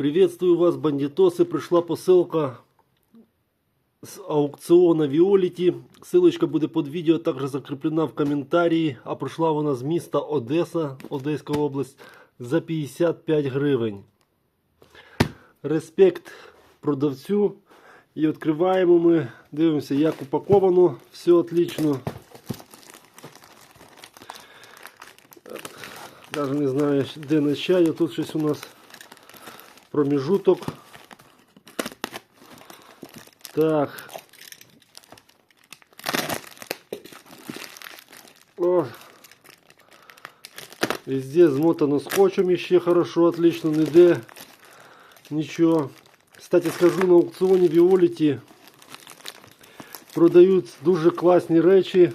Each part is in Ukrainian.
Приветствую вас, бандитосы. Пришла посилка з аукціона Віоліті. Ссылочка буде під відео, також закріплена в коментарі. А прийшла вона з міста Одеса, Одеська область, за 55 гривень. Респект продавцю. І відкриваємо ми, дивимося, як упаковано. Все отлично. Даже не знаю, де начать. Тут щось у нас промежуток. Так. О. Везде змотано скотчем еще хорошо, отлично, ніде нічого. Кстати, скажу, на аукціоні Віоліті продають дуже класні речі.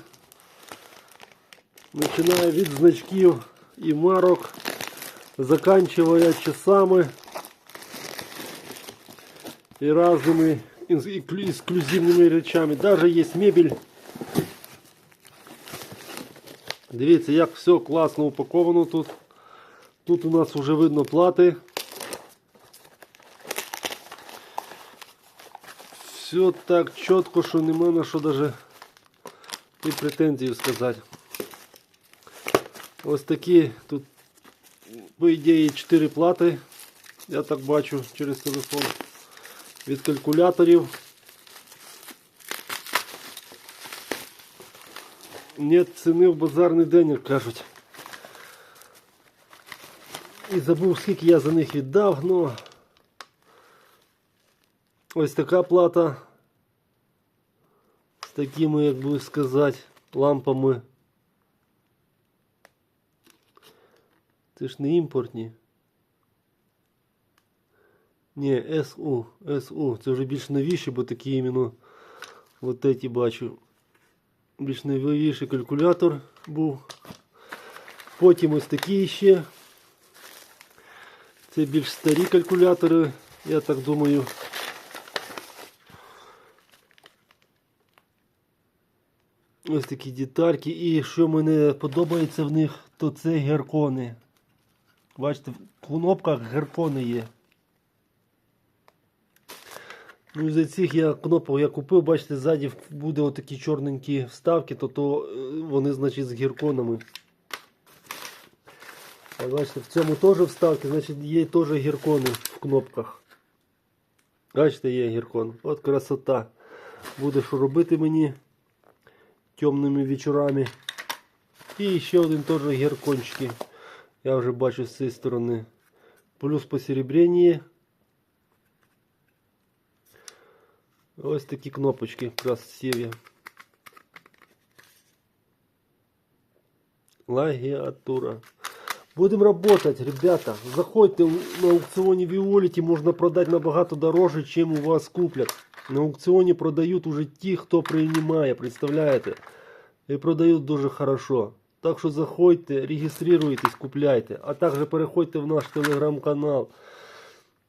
Починає від значків і марок, заканчивая часами и разными ин- эксклю- эксклюзивными речами. Даже есть мебель. Дивіться, як все класно упаковано тут. Тут у нас вже видно плати. Все так чітко, що нема на що даже і претензію сказати. Ось такі тут, по ідеї, 4 плати. Я так бачу через телефон. Від калькуляторів. Нет ціни в базарний день, як кажуть. І забув, скільки я за них віддав, ну ось така плата. З такими, як би сказати, лампами. Це ж не імпортні. Ні, СУ, СУ. Це вже більш новіші, бо такі іменно от эти бачу. Більш новіший калькулятор був. Потім ось такі ще. Це більш старі калькулятори, я так думаю. Ось такі детальки. І що мені подобається в них, то це геркони. Бачите, в кнопках геркони є. Ну за цих я кнопок я купив, бачите, ззаді буде отакі чорненькі вставки, то, то е, вони, значить, з гірконами. А бачите, в цьому теж вставки, значить, є теж гіркони в кнопках. Бачите, є гіркон. От красота. Буде що робити мені темними вечорами. І ще один теж гіркончики. Я вже бачу з цієї сторони. Плюс посеребрення. Ось такі кнопочки красиві. Лагіатура. Будем работать, ребята. Заходьте на аукционе Виолити, можно продать набагато дороже, чем у вас куплять. На аукціоні продають уже ті, хто приймає, представляєте? І продають дуже хорошо. Так що заходьте, реєструйтесь, купляйте. А також переходьте в наш телеграм-канал.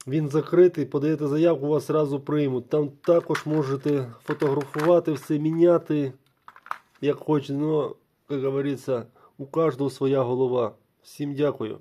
Він закритий, подаєте заявку, вас одразу приймуть. Там також можете фотографувати все, міняти, як хочете. Ну, як говориться, у кожного своя голова. Всім дякую.